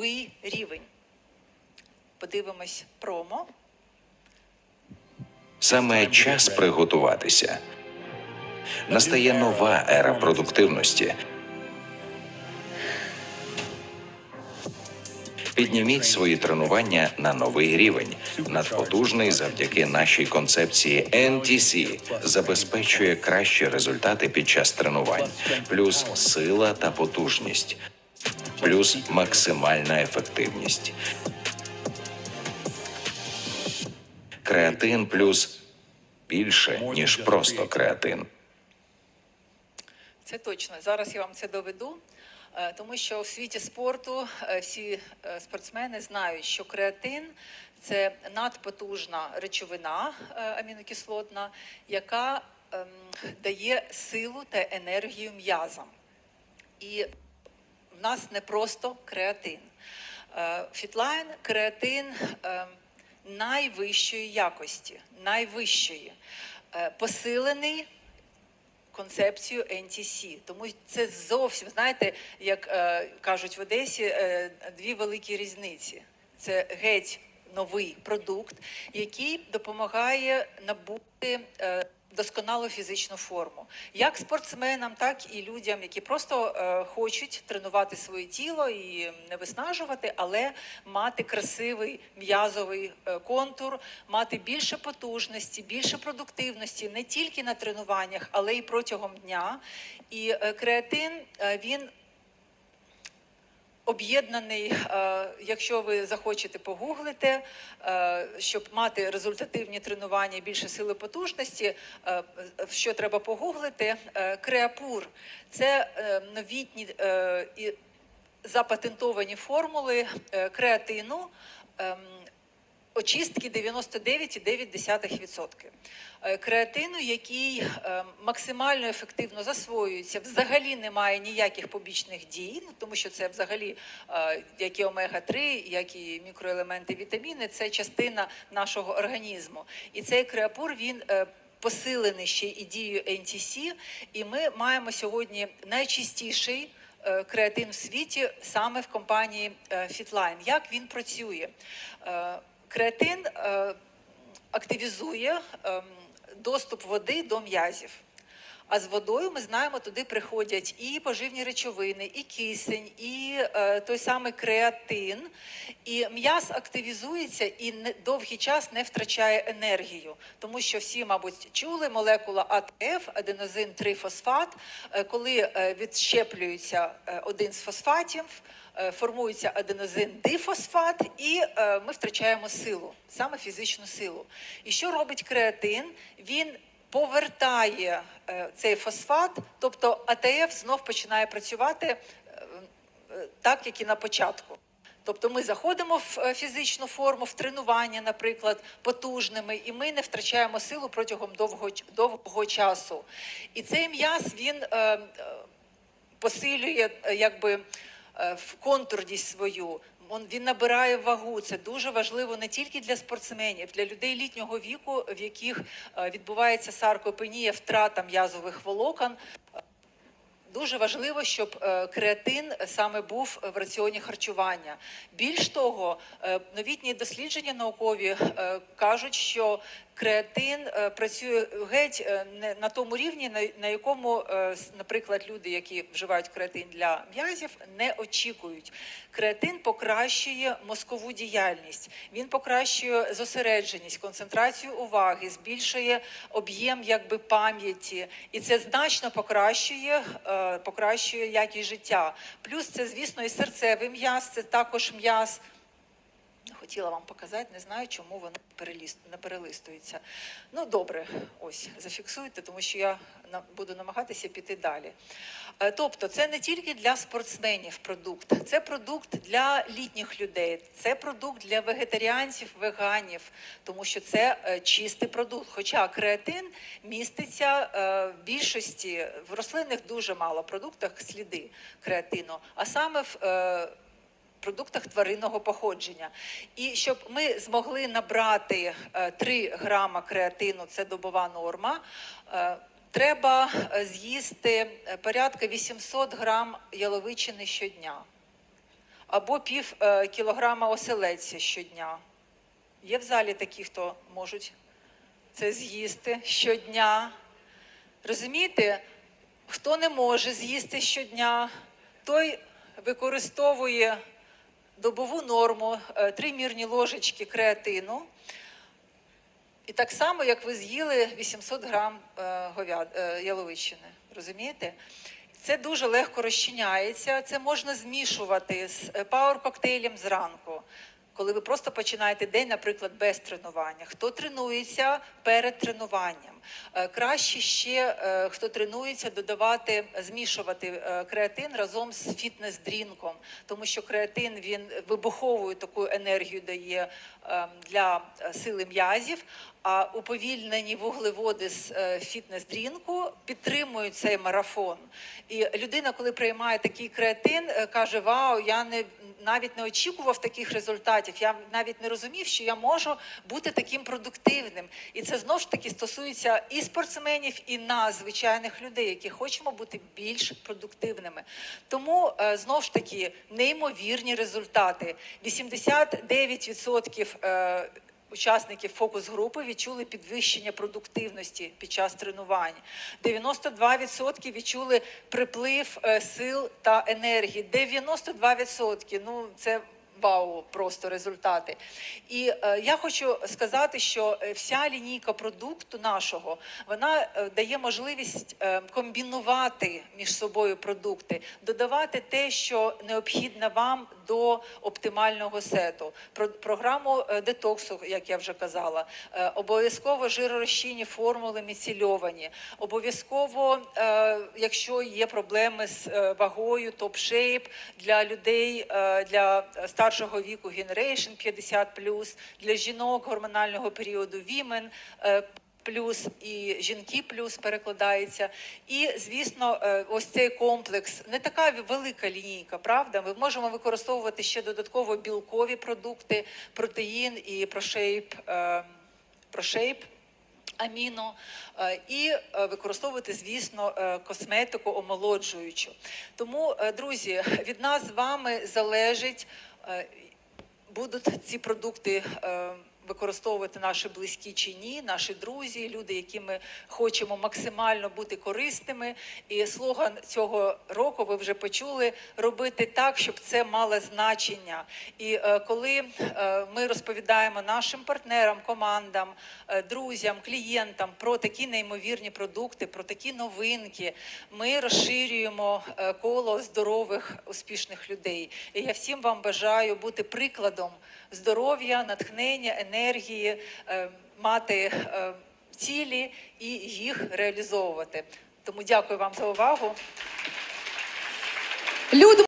новий рівень. Подивимось промо. Саме час приготуватися. Настає нова ера продуктивності. Підніміть свої тренування на новий рівень. Надпотужний завдяки нашій концепції NTC забезпечує кращі результати під час тренувань, плюс сила та потужність, плюс максимальна ефективність. Креатин плюс більше, ніж просто креатин. Це точно. Зараз я вам це доведу, е, тому що в світі спорту е, всі е, спортсмени знають, що креатин це надпотужна речовина амінокислотна, яка ем, дає силу та енергію м'язам. І нас не просто креатин. Е, Фітлайн креатин е, найвищої якості, найвищої, Е, посилений концепцію NTC. Тому це зовсім, знаєте, як кажуть в Одесі, дві великі різниці. Це геть новий продукт, який допомагає набути. Досконалу фізичну форму, як спортсменам, так і людям, які просто е, хочуть тренувати своє тіло і не виснажувати, але мати красивий м'язовий е, контур, мати більше потужності, більше продуктивності не тільки на тренуваннях, але й протягом дня. І е, креатин е, він об'єднаний, е, якщо ви захочете погуглите, е, щоб мати результативні тренування більше сили потужності, е, що треба погуглити, креапур це новітні і запатентовані формули креатину. Очистки 99,9%. Е, Креатину, який е, максимально ефективно засвоюється, взагалі немає ніяких побічних дій, ну, тому що це взагалі е, як і омега-3, як і мікроелементи, вітаміни, це частина нашого організму. І цей креапур він посилений ще і дією NTC, і ми маємо сьогодні найчистіший креатин в світі саме в компанії Fitline. Як він працює? Креатин е, активізує ем, доступ води до м'язів. А з водою ми знаємо, туди приходять і поживні речовини, і кисень, і е, той самий креатин. І м'яз активізується і не, довгий час не втрачає енергію. Тому що всі, мабуть, чули молекула АТФ, аденозин 3-фосфат, е, коли е, відщеплюється е, один з фосфатів, формується аденозин дифосфат, і е, ми втрачаємо силу, саме фізичну силу. І що робить креатин? Він повертає е, цей фосфат, тобто АТФ знов починає працювати е, е, так, як і на початку. Тобто ми заходимо в е, фізичну форму, в тренування, наприклад, потужними, і ми не втрачаємо силу протягом довгого, довгого часу. І цей м'яз він е, е, посилює е, якби е, в контурність свою. Він набирає вагу. Це дуже важливо не тільки для спортсменів, для людей літнього віку, в яких е, відбувається саркопенія, втрата м'язових волокон. Дуже важливо, щоб е, креатин саме був в раціоні харчування. Більш того, е, новітні дослідження наукові е, кажуть, що креатин е, працює геть е, не на тому рівні, на, якому, е, наприклад, люди, які вживають креатин для м'язів, не очікують. Креатин покращує мозкову діяльність, він покращує зосередженість, концентрацію уваги, збільшує об'єм якби пам'яті, і це значно покращує, покращує якість життя. Плюс це, звісно, і серцевий м'яз, це також м'яз. Хотіла вам показати, не знаю, чому переліс- не перелистується. Ну, добре, ось зафіксуйте, тому що я буду намагатися піти далі. Е, Тобто, це не тільки для спортсменів продукт, це продукт для літніх людей, це продукт для вегетаріанців, веганів, тому що це е, чистий продукт. Хоча креатин міститься е, в більшості в рослинних дуже мало продуктах сліди креатину, а саме в продуктах тваринного походження. І щоб ми змогли набрати е, 3 грама креатину, це добова норма. е, Треба е, з'їсти е, порядка 800 грам яловичини щодня. або пів е, кілограма оселедця щодня. Є в залі такі, хто можуть це з'їсти щодня. Розумієте, хто не може з'їсти щодня, той використовує добову норму е, три мірні ложечки креатину. І так само, як ви з'їли 800 грам е, е, яловичини. Розумієте? Це дуже легко розчиняється. Це можна змішувати з пауер-коктейлем зранку, коли ви просто починаєте день, наприклад, без тренування. Хто тренується перед тренуванням? Е, Краще ще, е, хто тренується, додавати, змішувати е, креатин разом з фітнес-дрінком, тому що креатин він вибуховую таку енергію дає для сили м'язів. А уповільнені вуглеводи з фітнес-дрінку підтримують цей марафон. І людина, коли приймає такий креатин, каже: Вау, я не навіть не очікував таких результатів. Я навіть не розумів, що я можу бути таким продуктивним. І це знову ж таки стосується і спортсменів, і нас, звичайних людей, які хочемо бути більш продуктивними. Тому е, знову ж таки неймовірні результати. 89% е, Учасників фокус-групи відчули підвищення продуктивності під час тренувань. 92% відчули приплив е, сил та енергії. 92% ну це вау, просто результати. І е, я хочу сказати, що е, вся лінійка продукту нашого вона е, дає можливість е, комбінувати між собою продукти, додавати те, що необхідно вам до оптимального сету. Про програму е, детоксу, як я вже казала, е, обов'язково жиророзчинні формули міцельовані, обов'язково, е, якщо є проблеми з вагою, топ-шейп для людей для старшого віку Generation 50+, для жінок гормонального періоду Women, Плюс і жінки плюс перекладається. І, звісно, е, ось цей комплекс не така велика лінійка, правда? Ми можемо використовувати ще додатково білкові продукти, протеїн і прошейп, прошейп аміно е, і е, використовувати, звісно, косметику омолоджуючу. Тому, друзі, від нас з вами залежить, будуть ці продукти. Використовувати наші близькі чи ні, наші друзі, люди, які ми хочемо максимально бути корисними. І слоган цього року ви вже почули робити так, щоб це мало значення. І е, коли е, ми розповідаємо нашим партнерам, командам, е, друзям, клієнтам про такі неймовірні продукти, про такі новинки, ми розширюємо е, коло здорових успішних людей. І я всім вам бажаю бути прикладом здоров'я, натхнення, енергії, е, мати е, цілі і їх реалізовувати. Тому дякую вам за увагу.